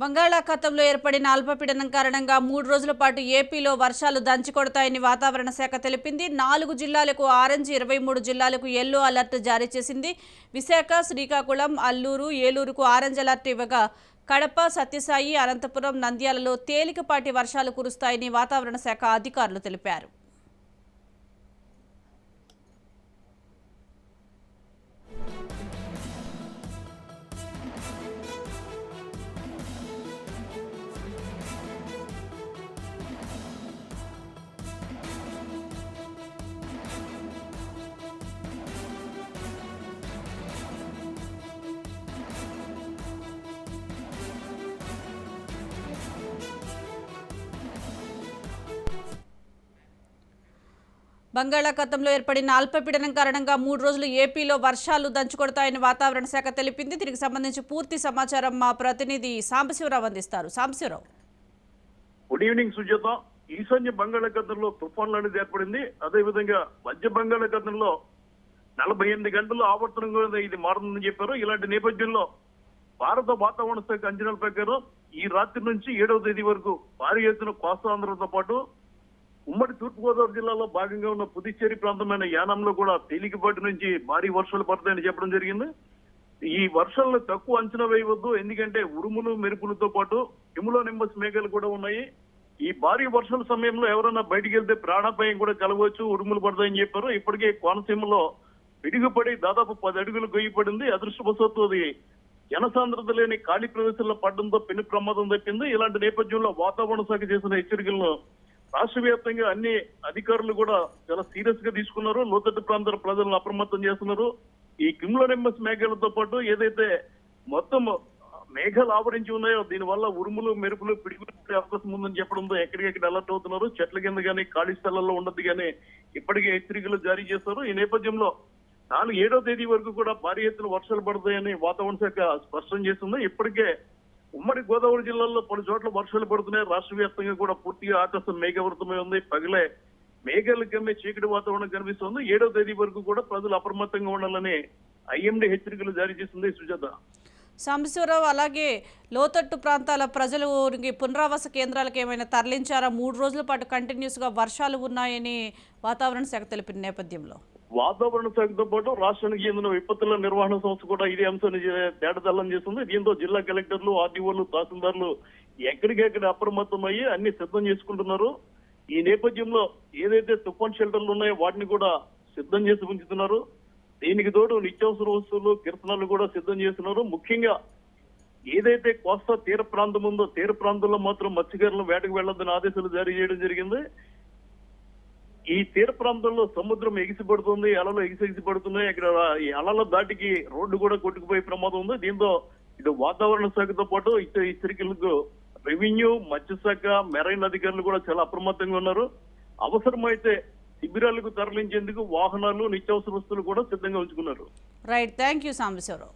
బంగాళాఖాతంలో ఏర్పడిన అల్పపీడనం కారణంగా మూడు రోజుల పాటు ఏపీలో వర్షాలు దంచికొడతాయని వాతావరణ శాఖ తెలిపింది. నాలుగు జిల్లాలకు ఆరెంజ్ ఇరవై మూడు జిల్లాలకు ఎల్లో అలర్ట్ జారీ చేసింది. విశాఖ శ్రీకాకుళం అల్లూరు ఏలూరుకు ఆరెంజ్ అలర్ట్ ఇవ్వగా కడప సత్యసాయి అనంతపురం నంద్యాలలో తేలికపాటి వర్షాలు కురుస్తాయని వాతావరణ శాఖ అధికారులు తెలిపారు. బంగాళాఖాతంలో ఏర్పడిన అల్పపీడనం కారణంగా మూడు రోజులు ఏపీలో వర్షాలు దంచుకొడతాయని వాతావరణ శాఖ తెలిపింది. దీనికి సంబంధించి పూర్తి సమాచారం మా ప్రతినిధి సాంబశివరావు అందిస్తారు. సాంబశివరావు. గుడ్ ఈవినింగ్ సుజాత ఈశాన్య బంగాళాఖాతంలో తుఫాన్లు అనేది ఏర్పడింది. అదే విధంగా మధ్య బంగాళాఖాతంలో నలభై ఎనిమిది గంటల్లో ఆవర్తనం ఇది మారుతుందని చెప్పారు. ఇలాంటి నేపథ్యంలో భారత వాతావరణ శాఖ అంచనాల ప్రకారం ఈ రాత్రి నుంచి ఏడవ తేదీ వరకు భారీ ఎత్తున కోస్తాంధ్రతో పాటు ఉమ్మడి తూర్పుగోదావరి జిల్లాలో భాగంగా ఉన్న పుదుచ్చేరి ప్రాంతమైన యానంలో కూడా తేలికపాటి నుంచి భారీ వర్షాలు పడతాయని చెప్పడం జరిగింది. ఈ వర్షాలను తక్కువ అంచనా వేయవద్దు ఎందుకంటే ఉరుములు మెరుపులతో పాటు హిములో నింబస్ మేఘాలు కూడా ఉన్నాయి. ఈ భారీ వర్షాల సమయంలో ఎవరైనా బయటికి వెళ్తే ప్రాణాపాయం కూడా కలగవచ్చు ఉరుములు పడతాయని చెప్పారు. ఇప్పటికే కోనసీమలో పిడుగుపడి దాదాపు పది అడుగులు గొయ్యిపడింది అదృష్టవశాత్తు అది జనసాంద్రత లేని ఖాళీ ప్రదేశాల్లో పడడంతో పెను ప్రమాదం తప్పింది. ఇలాంటి నేపథ్యంలో వాతావరణ శాఖ చేసిన హెచ్చరికలను రాష్ట్ర వ్యాప్తంగా అన్ని అధికారులు కూడా చాలా సీరియస్గా తీసుకున్నారు. లోతట్టు ప్రాంతాల ప్రజలను అప్రమత్తం చేస్తున్నారు. ఈ కిమ్లోనింబస్ మేఘాలతో పాటు ఏదైతే మొత్తం మేఘాలు ఆవరించి ఉన్నాయో దీనివల్ల ఉరుములు మెరుపులు పిడుగులు పడే అవకాశం ఉందని చెప్పడంతో ఎక్కడికెక్కడ అలర్ట్ అవుతున్నారు. చెట్ల కింద కానీ ఖాళీ స్థలాల్లో ఉండదు కానీ ఇప్పటికే హెచ్చరికలు జారీ చేస్తారు ఈ నేపథ్యంలో నాలుగు ఏడో తేదీ వరకు కూడా భారీ ఎత్తున వర్షాలు పడతాయని వాతావరణ శాఖ స్పష్టం చేస్తుంది ఇప్పటికే ఉమ్మడి గోదావరి జిల్లాలో పలు చోట్ల వర్షాలు పడుతున్నాయి. రాష్ట్ర వ్యాప్తంగా కూడా పూర్తిగా ఆకాశం మేఘవృతమై ఉంది. పగిలే మేఘాలు గమ్మే చీకటి వాతావరణం కనిపిస్తుంది. ఏడో తేదీ వరకు కూడా ప్రజలు అప్రమత్తంగా ఉండాలని ఐఎండీ హెచ్చరికలు జారీ చేసింది సుజాత. సాంబశివరావు అలాగే లోతట్టు ప్రాంతాల ప్రజలు పునరావాస కేంద్రాలకు ఏమైనా తరలించారా? మూడు రోజుల పాటు కంటిన్యూస్గా వర్షాలు ఉన్నాయని వాతావరణ శాఖ తెలిపిన నేపథ్యంలో. వాతావరణ శాఖతో పాటు రాష్ట్రానికి చెందిన విపత్తుల నిర్వహణ సంస్థ కూడా ఇదే అంశాన్ని చే- తేటతెల్లం చేస్తుంది. దీంతో జిల్లా కలెక్టర్లు ఆర్డీఓలు తహసీల్దార్లు ఎక్కడికెక్కడ అప్రమత్తమయ్యి అన్ని సిద్ధం చేసుకుంటున్నారు. ఈ నేపథ్యంలో ఏదైతే తుఫాన్ షెల్టర్లు ఉన్నాయో వాటిని కూడా సిద్ధం చేసి ఉంచుతున్నారు. దీనికి తోడు నిత్యావసర వస్తువులు కిరసనాలు కూడా సిద్ధం చేస్తున్నారు. ముఖ్యంగా ఏదైతే కోస్తా తీర ప్రాంతం ఉందో తీర ప్రాంతంలో మాత్రం మత్స్యకారులు వేటకు వెళ్ళొద్దని ఆదేశాలు జారీ చేయడం జరిగింది. ఈ తీర ప్రాంతంలో సముద్రం ఎగిసిపడుతుంది అలలు ఎగిసి పడుతున్నాయి ఇక్కడ ఈ అలల దాటికి రోడ్డు కూడా కొట్టుకుపోయే ప్రమాదం ఉంది. దీంతో ఇటు వాతావరణ శాఖతో పాటు ఇటు హెచ్చరికలకు రెవెన్యూ మత్స్యశాఖ మెరైన్ అధికారులు కూడా చాలా అప్రమత్తంగా ఉన్నారు. అవసరమైతే శిబిరాలకు తరలించేందుకు వాహనాలు నిత్యావసర వస్తువులు కూడా సిద్ధంగా ఉంచుకున్నారు. Right thank you Sambasivarao